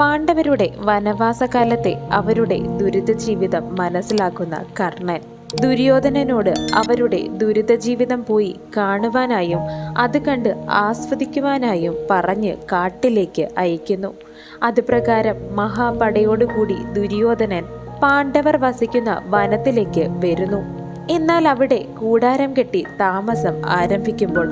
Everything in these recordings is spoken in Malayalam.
പാണ്ഡവരുടെ വനവാസകാലത്തെ അവരുടെ ദുരിത ജീവിതം മനസ്സിലാക്കുന്ന കർണൻ. ദുര്യോധനനോട് അവരുടെ ദുരിത ജീവിതം പോയി കാണുവാനായും അത് കണ്ട് ആസ്വദിക്കുവാനായും പറഞ്ഞ് കാട്ടിലേക്ക് അയക്കുന്നു. അതുപ്രകാരം മഹാപടയോടുകൂടി ദുര്യോധനൻ പാണ്ഡവർ വസിക്കുന്ന വനത്തിലേക്ക് വരുന്നു. എന്നാൽ അവിടെ കൂടാരം കെട്ടി താമസം ആരംഭിക്കുമ്പോൾ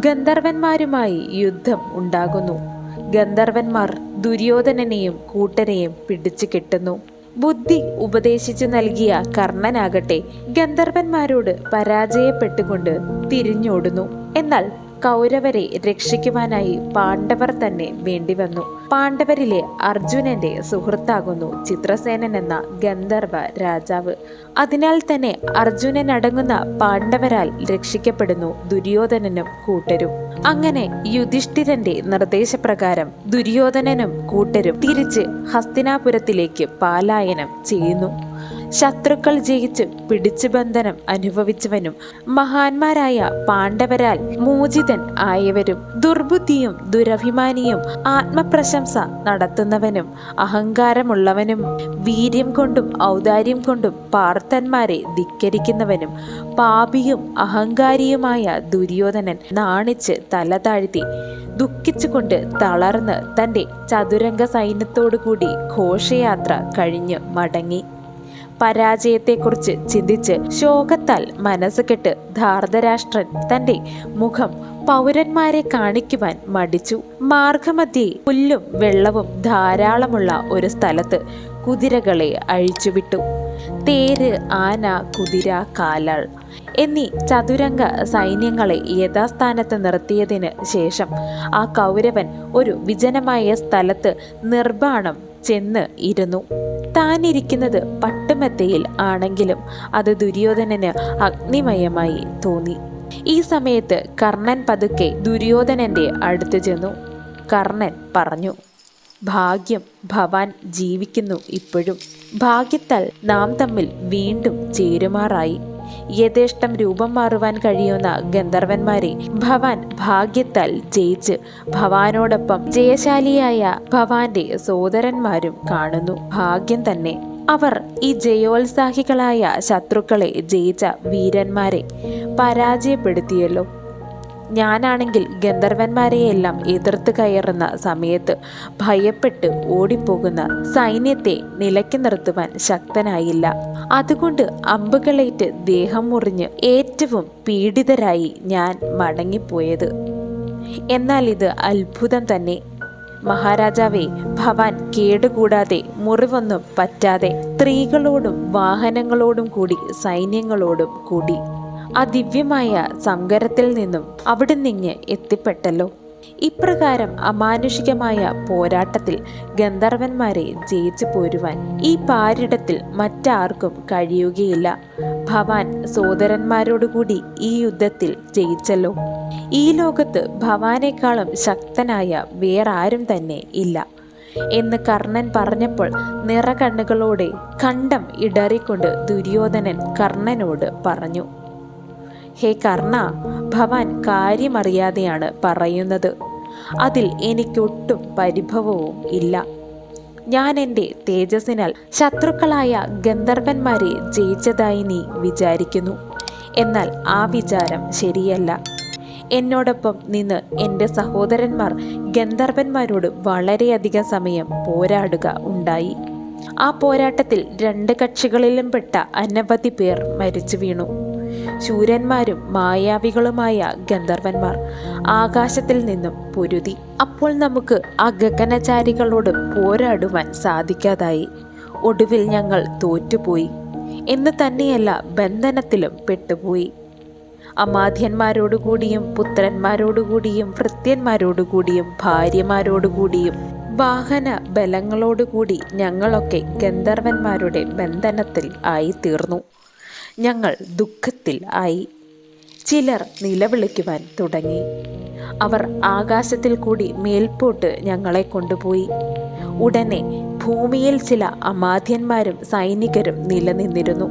ഗന്ധർവന്മാരുമായി യുദ്ധം ഉണ്ടാകുന്നു. ഗന്ധർവന്മാർ ദുര്യോധനനെയും കൂട്ടനെയും പിടിച്ചു കെട്ടുന്നു. ബുദ്ധി ഉപദേശിച്ചു നൽകിയ കർണനാകട്ടെ ഗന്ധർവന്മാരോട് പരാജയപ്പെട്ടുകൊണ്ട് തിരിഞ്ഞോടുന്നു. എന്നാൽ കൗരവരെ രക്ഷിക്കുവാനായി പാണ്ഡവർ തന്നെ വേണ്ടിവന്നു. പാണ്ഡവരിലെ അർജുനന്റെ സുഹൃത്താകുന്നു ചിത്രസേനൻ എന്ന ഗന്ധർവ രാജാവ്. അതിനാൽ തന്നെ അർജുനൻ അടങ്ങുന്ന പാണ്ഡവരാൽ രക്ഷിക്കപ്പെടുന്നു ദുര്യോധനനും കൂട്ടരും. അങ്ങനെ യുധിഷ്ഠിരന്റെ നിർദ്ദേശപ്രകാരം ദുര്യോധനനും കൂട്ടരും തിരിച്ച് ഹസ്തിനാപുരത്തിലേക്ക് പാലായനം ചെയ്യുന്നു. ശത്രുക്കൾ ജയിച്ച് പിടിച്ചു ബന്ധനം അനുഭവിച്ചവനും മഹാന്മാരായ പാണ്ഡവരാൽ മോചിതൻ ആയവരും ദുർബുദ്ധിയും ദുരഭിമാനിയും ആത്മപ്രശംസ നടത്തുന്നവനും അഹങ്കാരമുള്ളവനും വീര്യം കൊണ്ടും ഔദാര്യം കൊണ്ടും പാർത്ഥന്മാരെ ധിക്കരിക്കുന്നവനും പാപിയും അഹങ്കാരിയുമായ ദുര്യോധനൻ നാണിച്ച് തല താഴ്ത്തി ദുഃഖിച്ചുകൊണ്ട് തളർന്ന് തന്റെ ചതുരംഗ സൈന്യത്തോടുകൂടി ഘോഷയാത്ര കഴിഞ്ഞ് മടങ്ങി. പരാജയത്തെക്കുറിച്ച് ചിന്തിച്ച് ശോകത്താൽ മനസ്സ് കെട്ട് ധാർതരാഷ്ട്രൻ തന്റെ മുഖം പൗരന്മാരെ കാണിക്കുവാൻ മടിച്ചു. മാർഗമധ്യേ പുല്ലും വെള്ളവും ധാരാളമുള്ള ഒരു സ്ഥലത്ത് കുതിരകളെ അഴിച്ചുവിട്ടു. തേര് ആന കുതിര കാലാൾ എന്നീ ചതുരംഗ സൈന്യങ്ങളെ യഥാസ്ഥാനത്ത് നിർത്തിയതിന് ശേഷം ആ കൗരവൻ ഒരു വിജനമായ സ്ഥലത്ത് നിർബാണം ചെന്ന് ഇരുന്നു. താനിരിക്കുന്നത് പട്ടുമെത്തയിൽ ആണെങ്കിലും അത് ദുര്യോധനന് അഗ്നിമയമായി തോന്നി. ഈ സമയത്ത് കർണൻ പതുക്കെ ദുര്യോധനന്റെ അടുത്ത് ചെന്നു. കർണൻ പറഞ്ഞു ഭാഗ്യം ഭവാൻ ജീവിക്കുന്നു ഇപ്പോഴും. ഭാഗ്യത്താൽ നാം തമ്മിൽ വീണ്ടും ചേരുമാറായി. യഥേഷ്ടം രൂപം മാറുവാൻ കഴിയുന്ന ഗന്ധർവന്മാരെ ഭവാൻ ഭാഗ്യത്താൽ ജയിച്ച് ഭവാനോടൊപ്പം ജയശാലിയായ ഭവാന്റെ സോദരന്മാരും കാണുന്നു. ഭാഗ്യം തന്നെ. അവർ ഈ ജയോത്സാഹികളായ ശത്രുക്കളെ ജയിച്ച വീരന്മാരെ പരാജയപ്പെടുത്തിയല്ലോ. ഞാനാണെങ്കിൽ ഗന്ധർവന്മാരെയെല്ലാം എതിർത്ത് കയറുന്ന സമയത്ത് ഭയപ്പെട്ട് ഓടിപ്പോകുന്ന സൈന്യത്തെ നിലയ്ക്ക് നിർത്തുവാൻ ശക്തനായില്ല. അതുകൊണ്ട് അമ്പുകളേറ്റ് ദേഹം മുറിഞ്ഞ് ഏറ്റവും പീഡിതരായി ഞാൻ മടങ്ങിപ്പോയത്. എന്നാൽ ഇത് അത്ഭുതം തന്നെ. മഹാരാജാവേ ഭവാൻ കേടുകൂടാതെ മുറിവൊന്നും പറ്റാതെ സ്ത്രീകളോടും വാഹനങ്ങളോടും കൂടി സൈന്യങ്ങളോടും കൂടി ആ ദിവ്യമായ സങ്കരത്തിൽ നിന്നും അവിടെ നിങ്ങ് എത്തിപ്പെട്ടല്ലോ. ഇപ്രകാരം അമാനുഷികമായ പോരാട്ടത്തിൽ ഗന്ധർവന്മാരെ ജയിച്ചു പോരുവാൻ ഈ പാരിടത്തിൽ മറ്റാർക്കും കഴിയുകയില്ല. ഭവാൻ സോദരന്മാരോടുകൂടി ഈ യുദ്ധത്തിൽ ജയിച്ചല്ലോ. ഈ ലോകത്ത് ഭവാനേക്കാളും ശക്തനായ വേറാരും തന്നെ ഇല്ല. എന്ന് കർണൻ പറഞ്ഞപ്പോൾ നിറകണ്ണുകളോടെ കണ്ടം ഇടറിക്കൊണ്ട് ദുര്യോധനൻ കർണനോട് പറഞ്ഞു ഹേ കർണ ഭവാൻ കാര്യമറിയാതെയാണ് പറയുന്നത്. അതിൽ എനിക്കൊട്ടും പരിഭവവും ഇല്ല. ഞാൻ എന്റെ തേജസ്സിനാൽ ശത്രുക്കളായ ഗന്ധർവന്മാരെ ജയിച്ചതായി നീ വിചാരിക്കുന്നു. എന്നാൽ ആ വിചാരം ശരിയല്ല. എന്നോടൊപ്പം നിന്ന് എന്റെ സഹോദരന്മാർ ഗന്ധർവന്മാരോട് വളരെയധികം സമയം പോരാടുക ഉണ്ടായി. ആ പോരാട്ടത്തിൽ രണ്ട് കക്ഷികളിലും പെട്ട അനവധി പേർ മരിച്ചു വീണു ശൂരന്മാരും മായാവികളുമായ ഗന്ധർവന്മാർ ആകാശത്തിൽ നിന്നും പൊരുതി. അപ്പോൾ നമുക്ക് ആ ഗഗനചാരികളോട് പോരാടുവാൻ സാധിക്കാതായി. ഒടുവിൽ ഞങ്ങൾ തോറ്റുപോയി. എന്ന് തന്നെയല്ല ബന്ധനത്തിലും പെട്ടുപോയി. അമാധ്യന്മാരോടുകൂടിയും പുത്രന്മാരോടുകൂടിയും ഭൃത്യന്മാരോടുകൂടിയും ഭാര്യമാരോടുകൂടിയും വാഹന ബലങ്ങളോടുകൂടി ഞങ്ങളൊക്കെ ഗന്ധർവന്മാരുടെ ബന്ധനത്തിൽ ആയി തീർന്നു ഞങ്ങൾ ദുഃഖത്തിൽ ആയി. ചിലർ നിലവിളിക്കുവാൻ തുടങ്ങി. അവർ ആകാശത്തിൽ കൂടി മേൽപോട്ട് ഞങ്ങളെ കൊണ്ടുപോയി. ഉടനെ ഭൂമിയിൽ ചില അമാധ്യന്മാരും സൈനികരും നിലനിന്നിരുന്നു.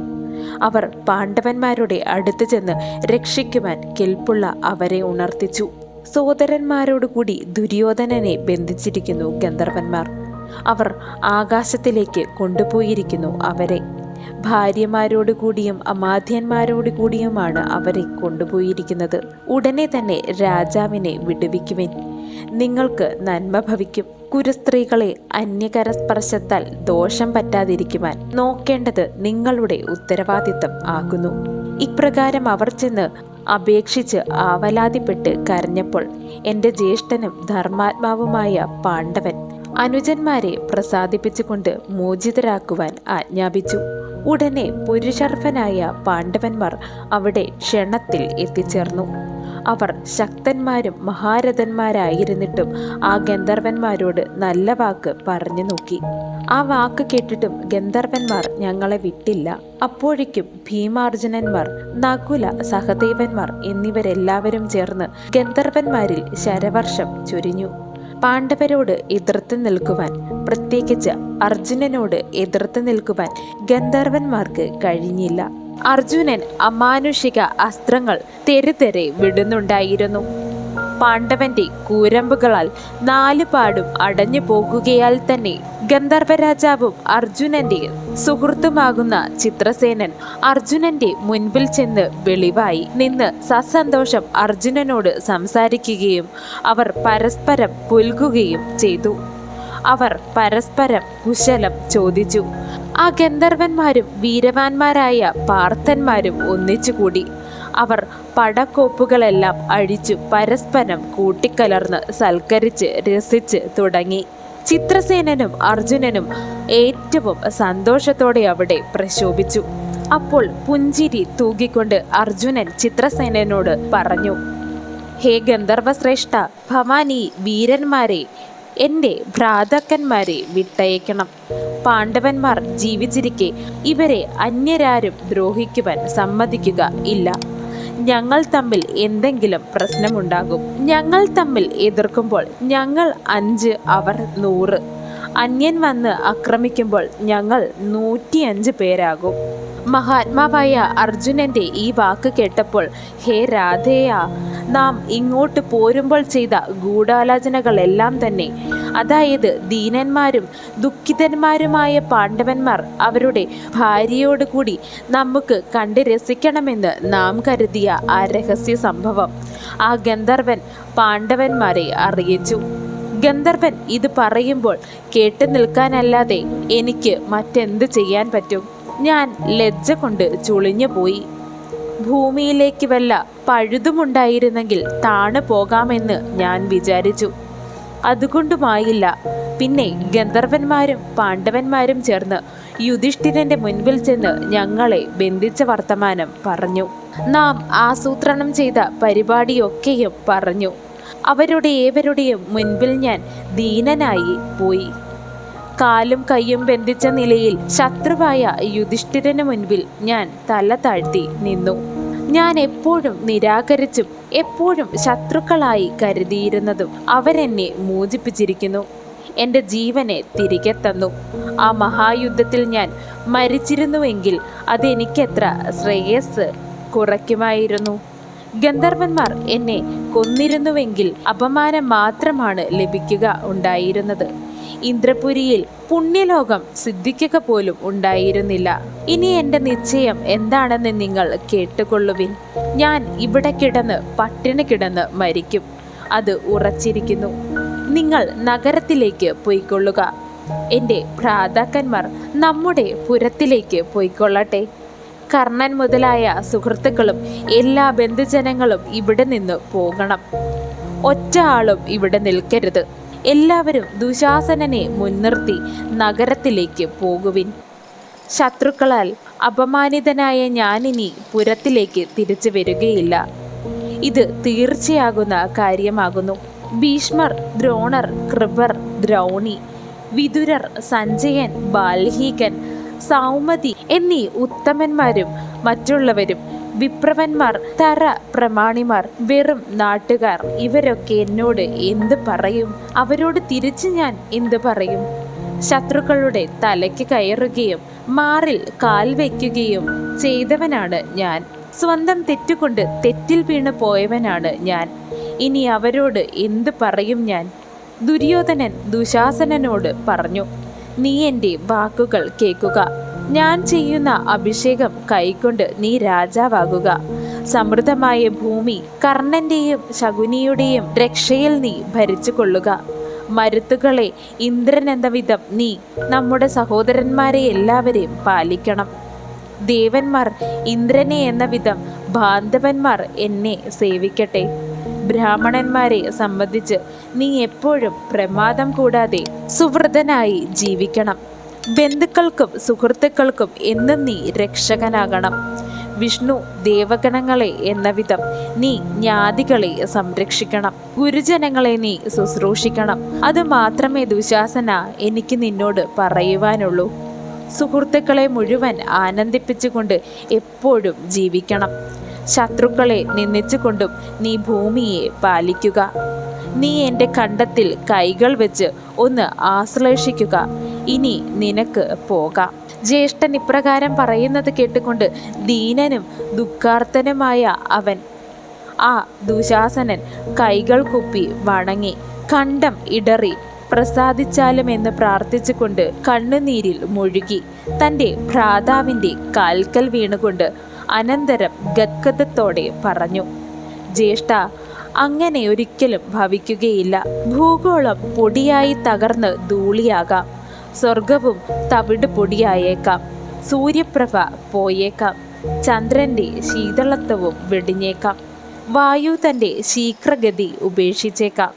അവർ പാണ്ഡവന്മാരുടെ അടുത്ത് ചെന്ന് രക്ഷിക്കുവാൻ കെൽപ്പുള്ള അവരെ ഉണർത്തിച്ചു. സോദരന്മാരോടുകൂടി ദുര്യോധനനെ ബന്ധിച്ചിരിക്കുന്നു ഗന്ധർവന്മാർ. അവർ ആകാശത്തിലേക്ക് കൊണ്ടുപോയിരിക്കുന്നു അവരെ. ഭാര്യമാരോട് കൂടിയും അമാധ്യന്മാരോട് കൂടിയുമാണ് അവരെ കൊണ്ടുപോയിരിക്കുന്നത്. ഉടനെ തന്നെ രാജാവിനെ വിടുവിക്കുവിൻ. നിങ്ങൾക്ക് നന്മ ഭവിക്കും. കുരുസ്ത്രീകളെ അന്യകര സ്പർശത്താൽ ദോഷം പറ്റാതിരിക്കുവാൻ നോക്കേണ്ടത് നിങ്ങളുടെ ഉത്തരവാദിത്തം ആകുന്നു. ഇപ്രകാരം അവർ ചെന്ന് അപേക്ഷിച്ച് ആവലാതിപ്പെട്ട് കരഞ്ഞപ്പോൾ എന്റെ ജ്യേഷ്ഠനും ധർമാത്മാവുമായ പാണ്ഡവൻ അനുജന്മാരെ പ്രസാദിപ്പിച്ചുകൊണ്ട് മോചിതരാക്കുവാൻ ആജ്ഞാപിച്ചു. ഉടനെ പുരുഷർഭനായ പാണ്ഡവന്മാർ അവിടെ ക്ഷണത്തിൽ എത്തിച്ചേർന്നു. അവർ ശക്തന്മാരും മഹാരഥന്മാരായിരുന്നിട്ടും ആ ഗന്ധർവന്മാരോട് നല്ല വാക്ക് പറഞ്ഞു നോക്കി. ആ വാക്ക് കേട്ടിട്ടും ഗന്ധർവന്മാർ ഞങ്ങളെ വിട്ടില്ല. അപ്പോഴേക്കും ഭീമാർജുനന്മാർ നകുല സഹദേവന്മാർ എന്നിവരെല്ലാവരും ചേർന്ന് ഗന്ധർവന്മാരിൽ ശരവർഷം ചൊരിഞ്ഞു. പാണ്ഡവരോട് എതിർത്ത് നിൽക്കുവാൻ പ്രത്യേകിച്ച് അർജുനനോട് എതിർത്ത് നിൽക്കുവാൻ ഗന്ധർവന്മാർക്ക് കഴിഞ്ഞില്ല. അർജുനൻ അമാനുഷിക അസ്ത്രങ്ങൾ തെരുതെരെ വിടുന്നുണ്ടായിരുന്നു. പാണ്ഡവന്റെ കൂരമ്പുകളാൽ നാലുപാടും അടഞ്ഞു പോകുകയാൽ തന്നെ ഗന്ധർവരാജാവും അർജുനന്റെ സുഹൃത്തുമാകുന്ന ചിത്രസേനൻ അർജുനന്റെ മുൻപിൽ ചെന്ന് വെളിവായി നിന്ന് സസന്തോഷം അർജുനനോട് സംസാരിക്കുകയും അവർ പരസ്പരം പുൽകുകയും ചെയ്തു. അവർ പരസ്പരം കുശലം ചോദിച്ചു. ആ ഗന്ധർവന്മാരും വീരവാന്മാരായ പാർത്ഥന്മാരും ഒന്നിച്ചുകൂടി. അവർ പടക്കോപ്പുകളെല്ലാം അഴിച്ചു പരസ്പരം കൂട്ടിക്കലർന്ന് സൽക്കരിച്ച് രസിച്ച് തുടങ്ങി. ചിത്രസേനനും അർജുനനും ഏറ്റവും സന്തോഷത്തോടെ അവിടെ പ്രശോഭിച്ചു. അപ്പോൾ പുഞ്ചിരി തൂകിക്കൊണ്ട് അർജുനൻ ചിത്രസേനനോട് പറഞ്ഞു ഹേ ഗന്ധർവശ്രേഷ്ഠ ഭവാനി വീരന്മാരെ എന്റെ ഭ്രാതാക്കന്മാരെ വിട്ടയക്കണം. പാണ്ഡവന്മാർ ജീവിച്ചിരിക്കെ ഇവരെ അന്യരാരും ദ്രോഹിക്കുവാൻ സമ്മതിക്കുക ഇല്ല. ഞങ്ങൾ തമ്മിൽ എന്തെങ്കിലും പ്രശ്നമുണ്ടാകും. ഞങ്ങൾ തമ്മിൽ എതിർക്കുമ്പോൾ ഞങ്ങൾ അഞ്ച് അവർ നൂറ്. അന്യൻ വന്ന് ആക്രമിക്കുമ്പോൾ ഞങ്ങൾ നൂറ്റിയഞ്ച് പേരാകും. മഹാത്മാവായ അർജുനന്റെ ഈ വാക്ക് കേട്ടപ്പോൾ ഹേ രാധേയ നാം ഇങ്ങോട്ട് പോരുമ്പോൾ ചെയ്ത ഗൂഢാലോചനകളെല്ലാം തന്നെ അതായത് ദീനന്മാരും ദുഃഖിതന്മാരുമായ പാണ്ഡവന്മാർ അവരുടെ ഭാര്യയോട് കൂടി നമുക്ക് കണ്ട് രസിക്കണമെന്ന് നാം കരുതിയ ആ രഹസ്യ സംഭവം ആ ഗന്ധർവൻ പാണ്ഡവന്മാരെ അറിയിച്ചു. ഗന്ധർവൻ ഇത് പറയുമ്പോൾ കേട്ടു നിൽക്കാനല്ലാതെ എനിക്ക് മറ്റെന്ത് ചെയ്യാൻ പറ്റും? ഞാൻ ലജ്ജ കൊണ്ട് ചുളിഞ്ഞു പോയി. ഭൂമിയിലേക്ക് വല്ല പഴുതുമുണ്ടായിരുന്നെങ്കിൽ താണു പോകാമെന്ന് ഞാൻ വിചാരിച്ചു. അതുകൊണ്ടുമായില്ല. പിന്നെ ഗന്ധർവന്മാരും പാണ്ഡവന്മാരും ചേർന്ന് യുധിഷ്ഠിരന്റെ മുൻപിൽ ചെന്ന് ഞങ്ങളെ ബന്ധിച്ച വർത്തമാനം പറഞ്ഞു. നാം ആസൂത്രണം ചെയ്ത പരിപാടിയൊക്കെയും പറഞ്ഞു. അവരുടെ ഏവരുടെയും മുൻപിൽ ഞാൻ ദീനനായി പോയി. കാലും കൈയും ബന്ധിച്ച നിലയിൽ ശത്രുവായ യുധിഷ്ഠിരന് മുൻപിൽ ഞാൻ തല താഴ്ത്തി നിന്നു. ഞാൻ എപ്പോഴും നിരാകരിച്ചും എപ്പോഴും ശത്രുക്കളായി കരുതിയിരുന്നതും അവരെന്നെ മോചിപ്പിച്ചിരിക്കുന്നു. എന്റെ ജീവനെ തിരികെ തന്നു. ആ മഹായുദ്ധത്തിൽ ഞാൻ മരിച്ചിരുന്നുവെങ്കിൽ അതെനിക്കെത്ര ശ്രേയസ് കുറയ്ക്കുമായിരുന്നു. ഗന്ധർവന്മാർ എന്നെ കൊന്നിരുന്നുവെങ്കിൽ അപമാനം മാത്രമാണ് ലഭിക്കുക ഉണ്ടായിരുന്നത്. ഇന്ദ്രപുരിയിൽ പുണ്യലോകം സിദ്ധിക്കുക പോലും ഉണ്ടായിരുന്നില്ല. ഇനി എന്റെ നിശ്ചയം എന്താണെന്ന് നിങ്ങൾ കേട്ടുകൊള്ളുവിൻ. ഞാൻ ഇവിടെ കിടന്ന് പട്ടിണി കിടന്ന് മരിക്കും. അത് ഉറച്ചിരിക്കുന്നു. നിങ്ങൾ നഗരത്തിലേക്ക് പോയിക്കൊള്ളുക. എന്റെ ഭ്രാതാക്കന്മാർ നമ്മുടെ പുരത്തിലേക്ക് പോയിക്കൊള്ളട്ടെ. കർണൻ മുതലായ സുഹൃത്തുക്കളും എല്ലാ ബന്ധുജനങ്ങളും ഇവിടെ നിന്ന് പോകണം. ഒറ്റ ആളും ഇവിടെ നിൽക്കരുത്. എല്ലാവരും ദുശാസനനെ മുൻനിർത്തി നഗരത്തിലേക്ക് പോകുവിൻ. ശത്രുക്കളാൽ അപമാനിതനായ ഞാനിനി പുരത്തിലേക്ക് തിരിച്ചു വരികയില്ല. ഇത് തീർച്ചയാകുന്ന കാര്യമാകുന്നു. ഭീഷ്മർ ദ്രോണർ കൃപർ ദ്രൗണി വിതുരർ സഞ്ജയൻ ബാൽഹീകൻ സൗമതി എന്നീ ഉത്തമന്മാരും മറ്റുള്ളവരും വിപ്രവന്മാർ തറ പ്രമാണിമാർ വെറും നാട്ടുകാർ ഇവരൊക്കെ എന്നോട് എന്ത് പറയും? അവരോട് തിരിച്ച് ഞാൻ എന്ത് പറയും? ശത്രുക്കളുടെ തലയ്ക്ക് കയറുകയും മാറിൽ കാൽ വയ്ക്കുകയും ചെയ്തവനാണ് ഞാൻ. സ്വന്തം തെറ്റുകൊണ്ട് തെറ്റിൽ വീണ് പോയവനാണ് ഞാൻ. ഇനി അവരോട് എന്ത് പറയും ഞാൻ? ദുര്യോധനൻ ദുശാസനനോട് പറഞ്ഞു. നീ എന്റെ വാക്കുകൾ കേൾക്കുക. ഞാൻ ചെയ്യുന്ന അഭിഷേകം കൈകൊണ്ട് നീ രാജാവാകുക. സമൃദ്ധമായ ഭൂമി കർണന്റെയും ശകുനിയുടെയും രക്ഷയിൽ നീ ഭരിച്ചു കൊള്ളുക മരുത്തുകളെ ഇന്ദ്രൻ എന്ന വിധം നീ നമ്മുടെ സഹോദരന്മാരെ എല്ലാവരെയും പാലിക്കണം. ദേവന്മാർ ഇന്ദ്രനെ എന്ന വിധം ബാന്ധവന്മാർ എന്നെ സേവിക്കട്ടെ. ബ്രാഹ്മണന്മാരെ സംബന്ധിച്ച് നീ എപ്പോഴും പ്രമാദം കൂടാതെ സുഹൃതനായി ജീവിക്കണം. ബന്ധുക്കൾക്കും സുഹൃത്തുക്കൾക്കും എന്നും നീ രക്ഷകനാകണം. വിഷ്ണു ദേവഗണങ്ങളെ എന്ന വിധം നീ ജ്ഞാതികളെ സംരക്ഷിക്കണം. ഗുരുജനങ്ങളെ നീ ശുശ്രൂഷിക്കണം. അത് മാത്രമേ ദുശാസന എനിക്ക് നിന്നോട് പറയുവാനുള്ളൂ. സുഹൃത്തുക്കളെ മുഴുവൻ ആനന്ദിപ്പിച്ചുകൊണ്ട് എപ്പോഴും ജീവിക്കണം. ശത്രുക്കളെ നിന്ദിച്ചുകൊണ്ടും നീ ഭൂമിയെ പാലിക്കുക. നീ എന്റെ കണ്ടത്തിൽ കൈകൾ വെച്ച് ഒന്ന് ആശ്ലേഷിക്കുക. ഇനി നിനക്ക് പോകാം. ജ്യേഷ്ഠൻ ഇപ്രകാരം പറയുന്നത് കേട്ടുകൊണ്ട് ദീനനും ദുഃഖാർത്തനുമായ അവൻ ആ ദുശാസനൻ കൈകൾ കുപ്പി വണങ്ങി കണ്ടം ഇടറി പ്രസാദിച്ചാലും എന്ന് പ്രാർത്ഥിച്ചുകൊണ്ട് കണ്ണുനീരിൽ മുഴുകി തന്റെ ഭ്രാതാവിന്റെ കാൽക്കൽ വീണുകൊണ്ട് അനന്തരം ഗദ്ഗതത്തോടെ പറഞ്ഞു ജ്യേഷ്ഠ അങ്ങനെ ഒരിക്കലും ഭവിക്കുകയില്ല. ഭൂഗോളം പൊടിയായി തകർന്ന് ധൂളിയാകാം. സ്വർഗവും തവിട് പൊടിയായേക്കാം. സൂര്യപ്രഭ പോയേക്കാം. ചന്ദ്രന്റെ ശീതളത്വവും വെടിഞ്ഞേക്കാം. വായു തന്റെ ശീഘ്രഗതി ഉപേക്ഷിച്ചേക്കാം.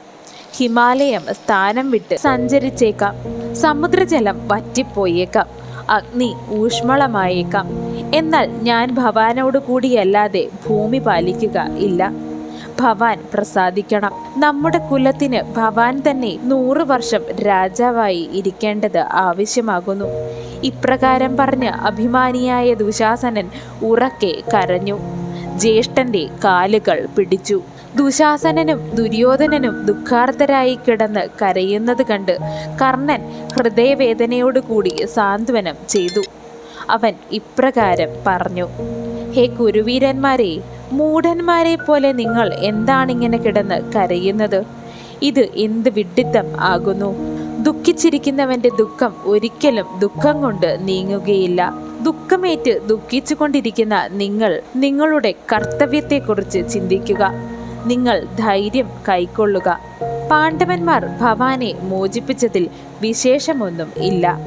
ഹിമാലയം സ്ഥാനം വിട്ട് സഞ്ചരിച്ചേക്കാം. സമുദ്രജലം വറ്റിപ്പോയേക്കാം. അഗ്നി ഊഷ്മളമായേക്കാം. എന്നാൽ ഞാൻ ഭവാനോട് കൂടിയല്ലാതെ ഭൂമി പാലിക്കുക ഇല്ല. ഭവാൻ പ്രസാദിക്കണം. നമ്മുടെ കുലത്തിന് ഭവാൻ തന്നെ നൂറ് വർഷം രാജാവായി ഇരിക്കേണ്ടത് ആവശ്യമാകുന്നു. ഇപ്രകാരം പറഞ്ഞ് അഭിമാനിയായ ദുശാസനൻ ഉറക്കെ കരഞ്ഞു. ജ്യേഷ്ഠന്റെ കാലുകൾ പിടിച്ചു. ദുശാസനനും ദുര്യോധനനും ദുഃഖാർത്തരായി കിടന്ന് കരയുന്നത് കണ്ട് കർണൻ ഹൃദയവേദനയോടുകൂടി സാന്ത്വനം ചെയ്തു. അവൻ ഇപ്രകാരം പറഞ്ഞു ഹേ കുരുവീരന്മാരെ മൂഢന്മാരെ പോലെ നിങ്ങൾ എന്താണിങ്ങനെ കിടന്ന് കരയുന്നത്? ഇത് എന്ത് വിഡ്ഢിത്തം ആകുന്നു? ദുഃഖിച്ചിരിക്കുന്നവന്റെ ദുഃഖം ഒരിക്കലും ദുഃഖം കൊണ്ട് നീങ്ങുകയില്ല. ദുഃഖമേറ്റ് ദുഃഖിച്ചുകൊണ്ടിരിക്കുന്ന നിങ്ങൾ നിങ്ങളുടെ കർത്തവ്യത്തെക്കുറിച്ച് ചിന്തിക്കുക. നിങ്ങൾ ധൈര്യം കൈക്കൊള്ളുക. പാണ്ഡവന്മാർ ഭവാനെ മോചിപ്പിച്ചതിൽ വിശേഷമൊന്നും ഇല്ല.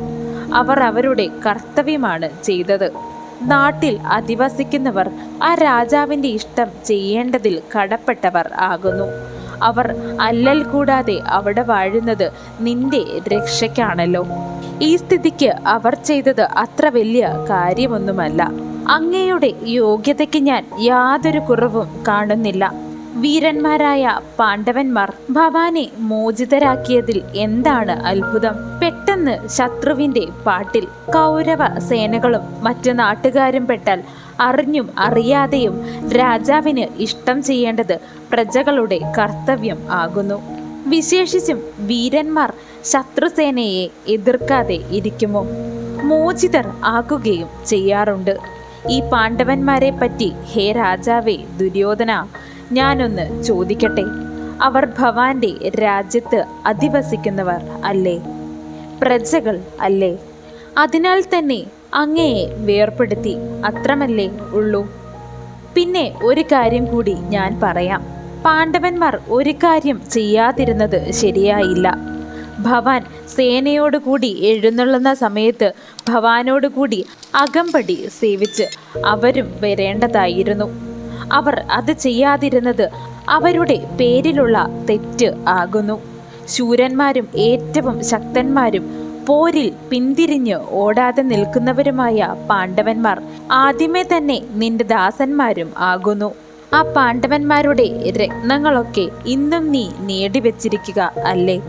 അവർ അവരുടെ കർത്തവ്യമാണ് ചെയ്തത്. നാട്ടിൽ അധിവസിക്കുന്നവർ ആ രാജാവിന്റെ ഇഷ്ടം ചെയ്യേണ്ടതിൽ കടപ്പെട്ടവർ ആകുന്നു. അവർ അല്ലൽ കൂടാതെ അവിടെ വാഴുന്നത് നിന്റെ രക്ഷയ്ക്കാണല്ലോ. ഈ സ്ഥിതിക്ക് അവർ ചെയ്തത് അത്ര വലിയ കാര്യമൊന്നുമല്ല. അങ്ങയുടെ യോഗ്യതയ്ക്ക് ഞാൻ യാതൊരു കുറവും കാണുന്നില്ല. വീരന്മാരായ പാണ്ഡവന്മാർ ഭവാനെ മോചിതരാക്കിയതിൽ എന്താണ് അത്ഭുതം? പെട്ടെന്ന് ശത്രുവിന്റെ പാട്ടിൽ കൗരവ സേനകളും മറ്റു നാട്ടുകാരും പെട്ടാൽ അറിഞ്ഞും അറിയാതെയും രാജാവിന് ഇഷ്ടം ചെയ്യേണ്ടത് പ്രജകളുടെ കർത്തവ്യം ആകുന്നു. വിശേഷിച്ചും വീരന്മാർ ശത്രുസേനയെ എതിർക്കാതെ ഇരിക്കുമോ? മോചിതർ ആക്കുകയും ചെയ്യാറുണ്ട്. ഈ പാണ്ഡവന്മാരെ പറ്റി ഹേ രാജാവേ ദുര്യോധന ഞാനൊന്ന് ചോദിക്കട്ടെ? അവർ ഭവാന്റെ രാജ്യത്ത് അധിവസിക്കുന്നവർ അല്ലേ? പ്രജകൾ അല്ലേ? അതിനാൽ തന്നെ അങ്ങയെ വേർപ്പെടുത്തി അത്രമല്ലേ ഉള്ളൂ? പിന്നെ ഒരു കാര്യം കൂടി ഞാൻ പറയാം. പാണ്ഡവന്മാർ ഒരു കാര്യം ചെയ്യാതിരുന്നത് ശരിയായില്ല. ഭവാൻ സേനയോടുകൂടി എഴുന്നള്ളുന്ന സമയത്ത് ഭവാനോടുകൂടി അകമ്പടി സേവിച്ച് അവരും വരേണ്ടതായിരുന്നു. അവർ അത് ചെയ്യാതിരുന്നത് അവരുടെ പേരിലുള്ള തെറ്റ് ആകുന്നു. ശൂരന്മാരും ഏറ്റവും ശക്തന്മാരും പോരിൽ പിന്തിരിഞ്ഞ് ഓടാതെ നിൽക്കുന്നവരുമായ പാണ്ഡവന്മാർ ആദ്യമേ തന്നെ നിന്റെ ദാസന്മാരും ആകുന്നു. ആ പാണ്ഡവന്മാരുടെ രത്നങ്ങളൊക്കെ ഇന്നും നീ നേടിവെച്ചിരിക്കുക അല്ലേ?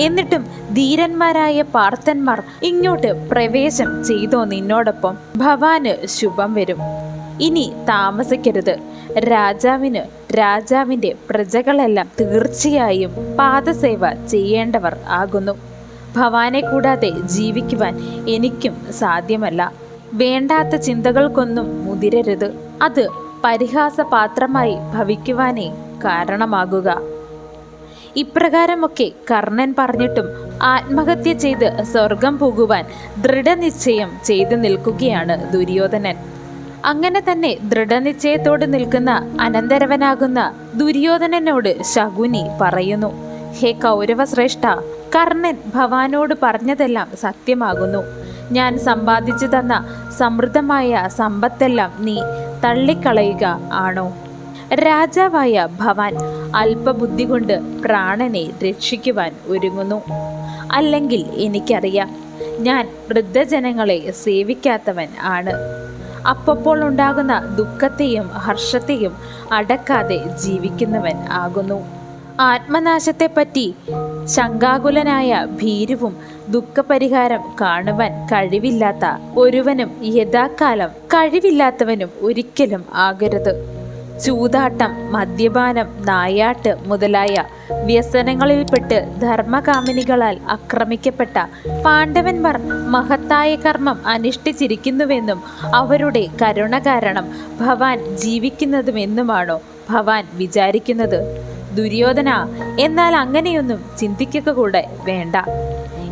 എന്നിട്ടും ധീരന്മാരായ പാർത്ഥന്മാർ ഇങ്ങോട്ട് പ്രവേശം ചെയ്തോ നിന്നോടൊപ്പം? ഭവാന് ശുഭം വരും. ഇനി താമസിക്കരുത്. രാജാവിന് രാജാവിന്റെ പ്രജകളെല്ലാം തീർച്ചയായും പാദസേവ ചെയ്യേണ്ടവർ ആകുന്നു. ഭവാനെ കൂടാതെ ജീവിക്കുവാൻ എനിക്കും സാധ്യമല്ല. വേണ്ടാത്ത ചിന്തകൾക്കൊന്നും മുതിരരുത്. അത് പരിഹാസപാത്രമായി ഭവിക്കുവാനേ കാരണമാകുക. ഇപ്രകാരമൊക്കെ കർണൻ പറഞ്ഞിട്ടും ആത്മഹത്യ ചെയ്ത് സ്വർഗം പോകുവാൻ ദൃഢനിശ്ചയം ചെയ്തു നിൽക്കുകയാണ് ദുര്യോധനൻ. അങ്ങനെ തന്നെ ദൃഢനിശ്ചയത്തോട് നിൽക്കുന്ന അനന്തരവനാകുന്ന ദുര്യോധനനോട് ശകുനി പറയുന്നു ഹേ കൗരവശ്രേഷ്ഠ കർണൻ ഭവാനോട് പറഞ്ഞതെല്ലാം സത്യമാകുന്നു. ഞാൻ സമ്പാദിച്ചു തന്ന സമൃദ്ധമായ സമ്പത്തെല്ലാം നീ തള്ളിക്കളയുക ആണോ? രാജാവായ ഭവാൻ അല്പബുദ്ധി കൊണ്ട് പ്രാണനെ രക്ഷിക്കുവാൻ ഒരുങ്ങുന്നു. അല്ലെങ്കിൽ എനിക്കറിയാം ഞാൻ വൃദ്ധജനങ്ങളെ സേവിക്കാത്തവൻ ആണ്. അപ്പപ്പോൾ ഉണ്ടാകുന്ന ദുഃഖത്തെയും ഹർഷത്തെയും അടക്കാതെ ജീവിക്കുന്നവൻ ആകുന്നു. ആത്മനാശത്തെപ്പറ്റി ശങ്കാകുലനായ ഭീരുവും ദുഃഖപരിഹാരം കാണുവാൻ കഴിവില്ലാത്ത ഒരുവനും യഥാകാലം കഴിവില്ലാത്തവനും ഒരിക്കലും ആകരുത്. ചൂതാട്ടം മദ്യപാനം നായാട്ട് മുതലായ വ്യസനങ്ങളിൽപ്പെട്ട് ധർമ്മകാമിനികളാൽ ആക്രമിക്കപ്പെട്ട പാണ്ഡവന്മാർ മഹത്തായ കർമ്മം അനുഷ്ഠിച്ചിരിക്കുന്നുവെന്നും അവരുടെ കരുണ കാരണം ഭവാൻ ജീവിക്കുന്നതുമെന്നുമാണോ ഭവാൻ വിചാരിക്കുന്നത്? ദുര്യോധന എന്നാൽ അങ്ങനെയൊന്നും ചിന്തിക്കുക കൂടെ വേണ്ട.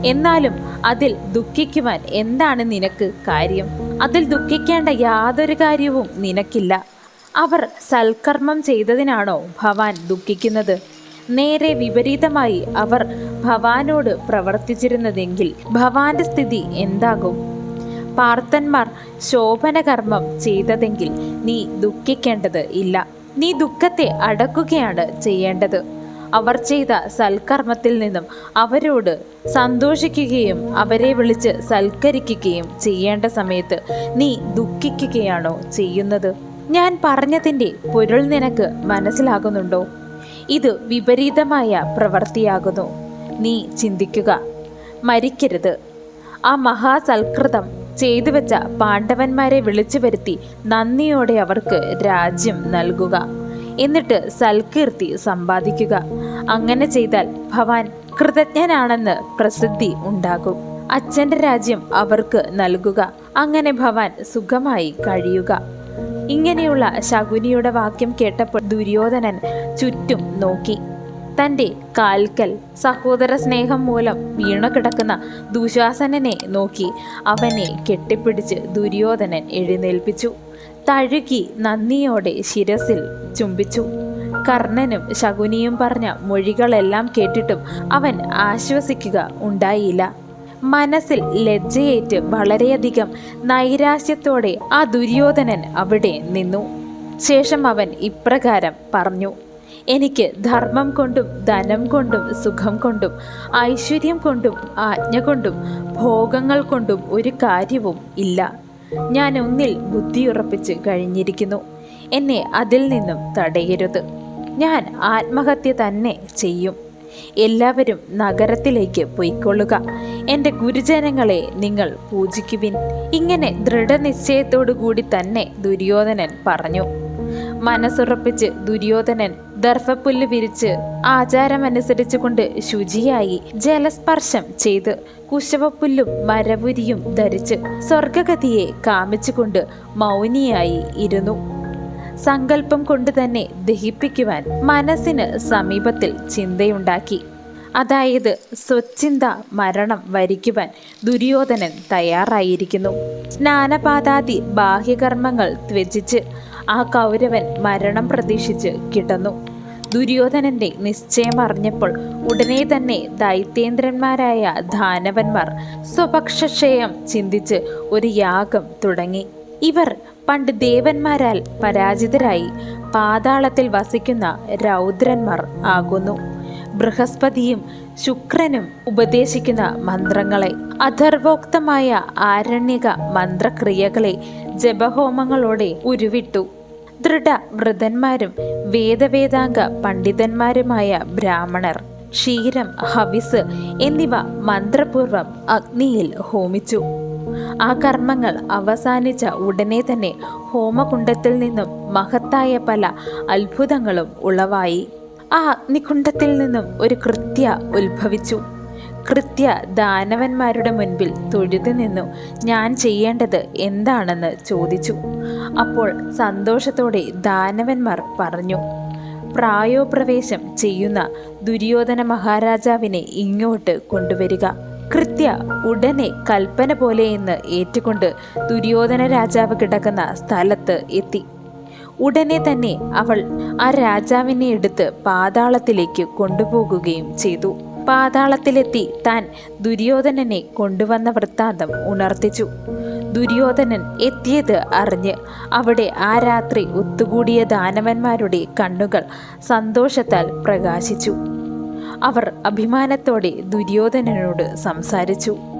എന്നാലും അതിൽ ദുഃഖിക്കുവാൻ എന്താണ് നിനക്ക് കാര്യം? അതിൽ ദുഃഖിക്കേണ്ട യാതൊരു കാര്യവും നിനക്കില്ല. അവർ സൽക്കർമ്മം ചെയ്തതിനാണോ ഭവാൻ ദുഃഖിക്കുന്നത്? നേരെ വിപരീതമായി അവർ ഭവാനോട് പ്രവർത്തിച്ചിരുന്നതെങ്കിൽ ഭവാന്റെ സ്ഥിതി എന്താകും? പാർത്തന്മാർ ശോഭനകർമ്മം ചെയ്തതെങ്കിൽ നീ ദുഃഖിക്കേണ്ടത് ഇല്ല. നീ ദുഃഖത്തെ അടക്കുകയാണ് ചെയ്യേണ്ടത്. അവർ ചെയ്ത സൽക്കർമ്മത്തിൽ നിന്നും അവരോട് സന്തോഷിക്കുകയും അവരെ വിളിച്ച് സൽക്കരിക്കുകയും ചെയ്യേണ്ട സമയത്ത് നീ ദുഃഖിക്കുകയാണോ ചെയ്യുന്നത്? ഞാൻ പറഞ്ഞതിന്റെ പൊരുൾ നിനക്ക് മനസ്സിലാകുന്നുണ്ടോ? ഇത് വിപരീതമായ പ്രവൃത്തിയാകുന്നു. നീ ചിന്തിക്കുക. മരിക്കരുത്. ആ മഹാസൽകൃതം ചെയ്തു വെച്ച പാണ്ഡവന്മാരെ വിളിച്ചു വരുത്തി നന്ദിയോടെ അവർക്ക് രാജ്യം നൽകുക. എന്നിട്ട് സൽകീർത്തി സമ്പാദിക്കുക. അങ്ങനെ ചെയ്താൽ ഭവാൻ കൃതജ്ഞനാണെന്ന് പ്രസിദ്ധി ഉണ്ടാകും. അച്ഛന്റെ രാജ്യം അവർക്ക് നൽകുക. അങ്ങനെ ഭവാൻ സുഖമായി കഴിയുക. ഇങ്ങനെയുള്ള ശകുനിയുടെ വാക്യം കേട്ടപ്പോൾ ദുര്യോധനൻ ചുറ്റും നോക്കി. തന്റെ കാൽക്കൽ സഹോദര സ്നേഹം മൂലം വീണു കിടക്കുന്ന ദുശാസനനെ നോക്കി അവനെ കെട്ടിപ്പിടിച്ച് ദുര്യോധനൻ എഴുന്നേൽപ്പിച്ചു. തഴുകി നന്ദിയോടെ ശിരസിൽ ചുംബിച്ചു. കർണനും ശകുനിയും പറഞ്ഞ മൊഴികളെല്ലാം കേട്ടിട്ടും അവൻ ആശ്വസിക്കുക ഉണ്ടായില്ല. മനസ്സിൽ ലജ്ജയേറ്റ് വളരെയധികം നൈരാശ്യത്തോടെ ആ ദുര്യോധനൻ അവിടെ നിന്നു. ശേഷം അവൻ ഇപ്രകാരം പറഞ്ഞു എനിക്ക് ധർമ്മം കൊണ്ടും ധനം കൊണ്ടും സുഖം കൊണ്ടും ഐശ്വര്യം കൊണ്ടും ആജ്ഞ കൊണ്ടും ഭോഗങ്ങൾ കൊണ്ടും ഒരു കാര്യവും ഇല്ല. ഞാൻ ഒന്നിൽ ബുദ്ധിയുറപ്പിച്ച് കഴിഞ്ഞിരിക്കുന്നു. എന്നെ അതിൽ നിന്നും തടയരുത്. ഞാൻ ആത്മഹത്യ തന്നെ ചെയ്യും. എല്ലാവരും നഗരത്തിലേക്ക് പൊയ്ക്കൊള്ളുക. എന്റെ ഗുരുജനങ്ങളെ നിങ്ങൾ പൂജിക്കുവിൻ. ഇങ്ങനെ ദൃഢനിശ്ചയത്തോടു കൂടി തന്നെ ദുര്യോധനൻ പറഞ്ഞു. മനസ്സുറപ്പിച്ച് ദുര്യോധനൻ ദർഭപ്പുല്ല് വിരിച്ച് ആചാരമനുസരിച്ച് കൊണ്ട് ശുചിയായി ജലസ്പർശം ചെയ്ത് കുശവപ്പുല്ലും മരവുരിയും ധരിച്ച് സ്വർഗഗതിയെ കാമിച്ചുകൊണ്ട് മൗനിയായി ഇരുന്നു. സങ്കല്പം കൊണ്ട് തന്നെ ദഹിപ്പിക്കുവാൻ മനസ്സിന് സമീപത്തിൽ ചിന്തയുണ്ടാക്കി. അതായത് സ്വച്ഛിന്ത മരണം വരിക്കുവാൻ ദുര്യോധനൻ തയ്യാറായിരിക്കുന്നു. സ്നാനപാതാതി ബാഹ്യകർമ്മങ്ങൾ ത്യജിച്ച് ആ കൗരവൻ മരണം പ്രതീക്ഷിച്ച് കിടന്നു. ദുര്യോധനന്റെ നിശ്ചയം അറിഞ്ഞപ്പോൾ ഉടനെ തന്നെ ദൈത്യേന്ദ്രന്മാരായ ദാനവന്മാർ സ്വപക്ഷക്ഷയം ചിന്തിച്ച് ഒരു യാഗം തുടങ്ങി. ഇവർ പണ്ട് ദേവന്മാരാൽ പരാജിതരായി പാതാളത്തിൽ വസിക്കുന്ന രൗദ്രന്മാർ ആകുന്നു. ബൃഹസ്പതിയും ശുക്രനും ഉപദേശിക്കുന്ന മന്ത്രങ്ങളെ അഥർവോക്തമായ ആരണ്യക മന്ത്രക്രിയകളെ ജപഹോമങ്ങളോടെ ഉരുവിട്ടു. ദൃഢ വൃതന്മാരും വേദവേദാംഗ പണ്ഡിതന്മാരുമായ ബ്രാഹ്മണർ ക്ഷീരം ഹവിസ് എന്നിവ മന്ത്രപൂർവം അഗ്നിയിൽ ഹോമിച്ചു. ആ കർമ്മങ്ങൾ അവസാനിച്ച ഉടനെ തന്നെ ഹോമകുണ്ടത്തിൽ നിന്നും മഹത്തായ പല അത്ഭുതങ്ങളും ഉളവായി. ആ അഗ്നികുണ്ടത്തിൽ നിന്നും ഒരു കൃത്യ ഉത്ഭവിച്ചു. കൃത്യ ദാനവന്മാരുടെ മുൻപിൽ തൊഴുതു നിന്നു. ഞാൻ ചെയ്യേണ്ടത് എന്താണെന്ന് ചോദിച്ചു. അപ്പോൾ സന്തോഷത്തോടെ ദാനവന്മാർ പറഞ്ഞു പ്രായോപ്രവേശം ചെയ്യുന്ന ദുര്യോധന മഹാരാജാവിനെ ഇങ്ങോട്ട് കൊണ്ടുവരിക. കൃത്യ ഉടനെ കൽപ്പന പോലെ എന്ന് ഏറ്റുകൊണ്ട് ദുര്യോധന രാജാവ് കിടക്കുന്ന സ്ഥലത്ത് എത്തി. ഉടനെ തന്നെ അവൾ ആ രാജാവിനെ എടുത്ത് പാതാളത്തിലേക്ക് കൊണ്ടുപോകുകയും ചെയ്തു. പാതാളത്തിലെത്തി താൻ ദുര്യോധനനെ കൊണ്ടുവന്ന വൃത്താന്തം ഉണർത്തിച്ചു. ദുര്യോധനൻ എത്തിയത് അറിഞ്ഞ് അവിടെ ആ രാത്രി ഒത്തുകൂടിയ ദാനവന്മാരുടെ കണ്ണുകൾ സന്തോഷത്താൽ പ്രകാശിച്ചു. അവർ അഭിമാനത്തോടെ ദുര്യോധനനോട് സംസാരിച്ചു.